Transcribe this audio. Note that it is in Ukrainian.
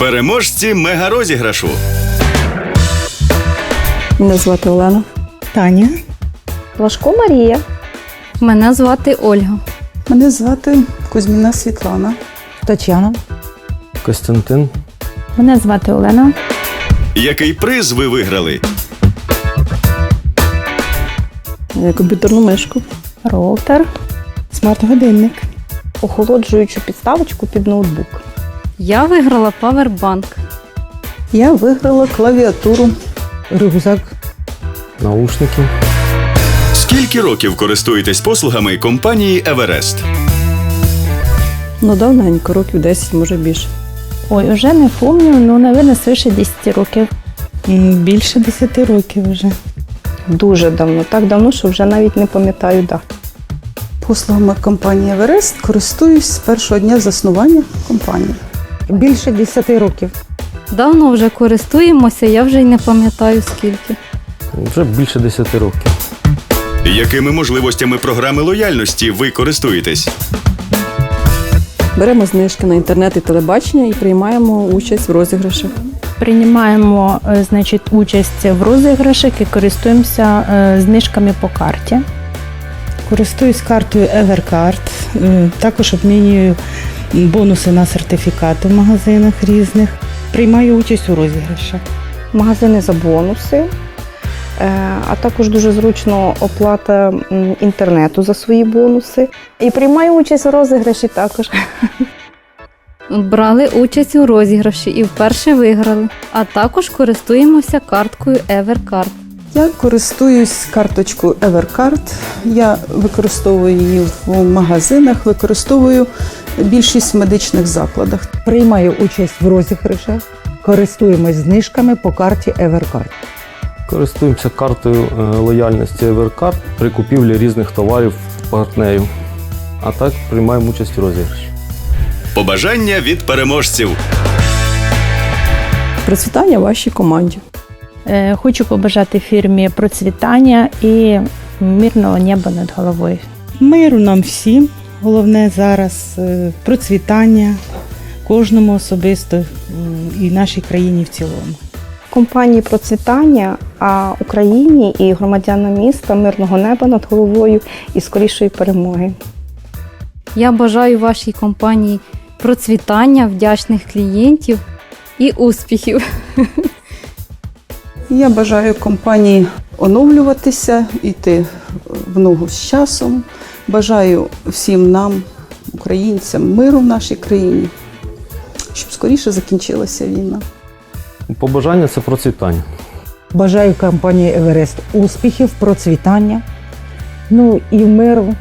Переможці мегарозіграшу. Мене звати Олена. Таня. Лашко Марія. Мене звати Ольга. Мене звати Кузьміна Світлана. Тетяна. Костянтин. Мене звати Олена. Який приз ви виграли? Е, Комп'ютерну мишку. Роутер. Смарт-годинник. Охолоджуючу підставочку під ноутбук. Я виграла павербанк. Я виграла клавіатуру. Рюкзак. Наушники. Скільки років користуєтесь послугами компанії Еверест? Ну, давненько, років 10, може більше. Ой, уже не пам'ятаю, ну, напевно, свише 10 років. Більше 10 років вже. Дуже давно. Так давно, що вже навіть не пам'ятаю дат. Послугами компанії Еверест користуюсь з першого дня заснування компанії. Більше 10 років. Давно вже користуємося, я вже й не пам'ятаю скільки. Вже більше 10 років. Якими можливостями програми лояльності ви користуєтесь? Беремо знижки на інтернет і телебачення і приймаємо участь в розіграшах. Приймаємо е, значить, участь в розіграшах і користуємося е, знижками по карті. Користуюсь картою Evercard. Е, Також обмінюю бонуси на сертифікати в магазинах різних. Приймаю участь у розіграшах. Магазини за бонуси. е, А також дуже зручно оплата інтернету за свої бонуси. І приймаю участь у розіграші також. Брали участь у розіграші і вперше виграли. А також користуємося карткою Evercard. Я користуюсь карточкою Evercard. Я використовую її в магазинах, використовую більшість в медичних закладах. Приймаю участь в розіграшах. Користуємось знижками по карті Evercard. Користуємося картою е, лояльності Evercard при купівлі різних товарів партнерів. А так приймаємо участь у розіграші. Побажання від переможців. Процвітання вашій команді. Е, Хочу побажати фірмі процвітання і мирного неба над головою. Миру нам всім. Головне зараз е, процвітання кожному особисто і нашій країні в цілому. Компанії процвітання, а Україні і громадянам міста мирного неба над головою і скорішої перемоги. Я бажаю вашій компанії процвітання, вдячних клієнтів і успіхів. Я бажаю компанії оновлюватися, йти в ногу з часом. Бажаю всім нам, українцям, миру в нашій країні, щоб скоріше закінчилася війна. Побажання це процвітання. Бажаю компанії Еверест успіхів, процвітання, ну і миру